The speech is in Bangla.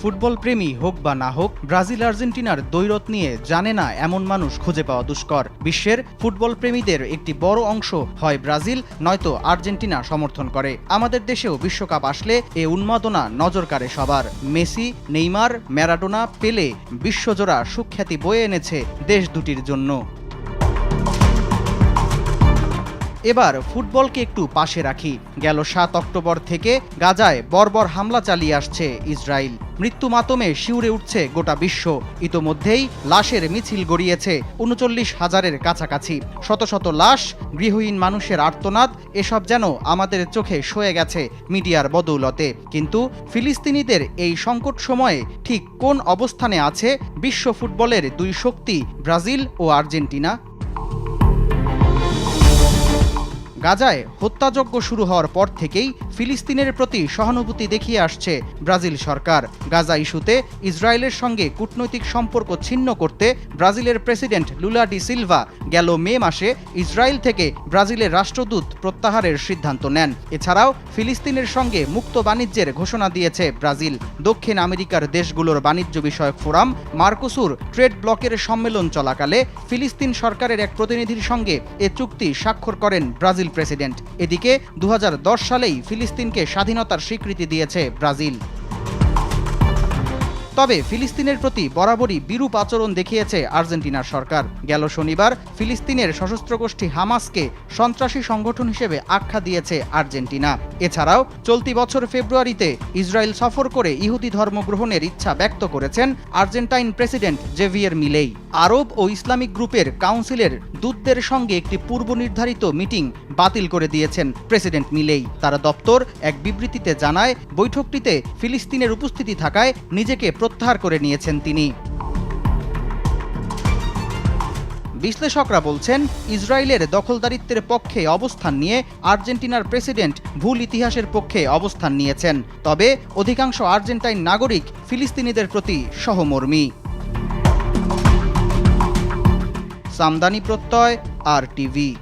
ফুটবল প্রেমী হোক বা না হোক, ব্রাজিল আর্জেন্টিনার দৈরত নিয়ে জানে না এমন মানুষ খুঁজে পাওয়া দুষ্কর। বিশ্বের ফুটবল প্রেমীদের একটি বড় অংশ হয় ব্রাজিল, নয়তো আর্জেন্টিনা সমর্থন করে। আমাদের দেশেও বিশ্বকাপ আসলে এ উন্মাদনা নজর কাড়ে সবার। মেসি, নেইমার, ম্যারাডোনা, পেলে বিশ্বজোড়া সুখ্যাতি বয়ে এনেছে দেশ দুটির জন্য। এবার ফুটবলকে একটু পাশে রাখি। গেল সাত অক্টোবর থেকে গাজায় বর্বর হামলা চালিয়ে আসছে ইসরায়েল। মৃত্যু মাতমে শিউরে উঠছে গোটা বিশ্ব। ইতোমধ্যেই লাশের মিছিল গড়িয়েছে উনচল্লিশ হাজারের কাছাকাছি। শত শত লাশ, গৃহহীন মানুষের আর্তনাদ, এসব যেন আমাদের চোখে সয়ে গেছে মিডিয়ার বদৌলতে। কিন্তু ফিলিস্তিনিদের এই সংকট সময়ে ঠিক কোন অবস্থানে আছে বিশ্ব ফুটবলের দুই শক্তি, ব্রাজিল ও আর্জেন্টিনা? গাজায় হত্যাযজ্ঞ শুরু হওয়ার পর থেকেই ফিলিস্তিনের প্রতি সহানুভূতি দেখিয়ে আসছে ব্রাজিল সরকার। গাজা ইস্যুতে ইসরায়েলের সঙ্গে কূটনৈতিক সম্পর্ক ছিন্ন করতে ব্রাজিলের প্রেসিডেন্ট লুলা ডি সিলভা গেল মে মাসে ইসরায়েল থেকে ব্রাজিলের রাষ্ট্রদূত প্রত্যাহারের সিদ্ধান্ত নেন। এছাড়াও ফিলিস্তিনের সঙ্গে মুক্ত বাণিজ্যের ঘোষণা দিয়েছে ব্রাজিল। দক্ষিণ আমেরিকার দেশগুলোর বাণিজ্য বিষয়ক ফোরাম মার্কোসুর ট্রেড ব্লকের সম্মেলন চলাকালে ফিলিস্তিন সরকারের এক প্রতিনিধির সঙ্গে এ চুক্তি স্বাক্ষর করেন ব্রাজিল প্রেসিডেন্ট। এদিকে দু হাজার দশ সালেই ফিলিস্তিনকে স্বাধীনতার স্বীকৃতি দিয়েছে ব্রাজিল। তবে ফিলিস্তিনের প্রতি বরাবরই বিরূপ আচরণ দেখিয়েছে আর্জেন্টিনার সরকার। গেল শনিবার ফিলিস্তিনের সশস্ত্র গোষ্ঠী হামাসকে সন্ত্রাসী সংগঠন হিসেবে আখ্যা দিয়েছে আর্জেন্টিনা। এছাড়াও চলতি বছর ফেব্রুয়ারিতে ইসরায়েল সফর করে ইহুদি ধর্ম গ্রহণের ইচ্ছা ব্যক্ত করেছেন আর্জেন্টাইন প্রেসিডেন্ট জেভিয়ার মিলেই। আরব ও ইসলামিক গ্রুপের কাউন্সিলের দূতদের সঙ্গে একটি পূর্ব নির্ধারিত মিটিং বাতিল করে দিয়েছেন প্রেসিডেন্ট মিলেই। তারা দপ্তর এক বিবৃতিতে জানায়, বৈঠকটিতে ফিলিস্তিনের উপস্থিতি থাকায় নিজেকে প্রত্যাহার করে নিয়েছেন তিনি। বিশ্লেষকরা বলছেন, ইসরায়েলের দখলদারিত্বের পক্ষে অবস্থান নিয়ে আর্জেন্টিনার প্রেসিডেন্ট ভুল ইতিহাসের পক্ষে অবস্থান নিয়েছেন। তবে অধিকাংশ আর্জেন্টাইন নাগরিক ফিলিস্তিনিদের প্রতি সহমর্মী। সামদানি প্রত্যয়, আর টিভি।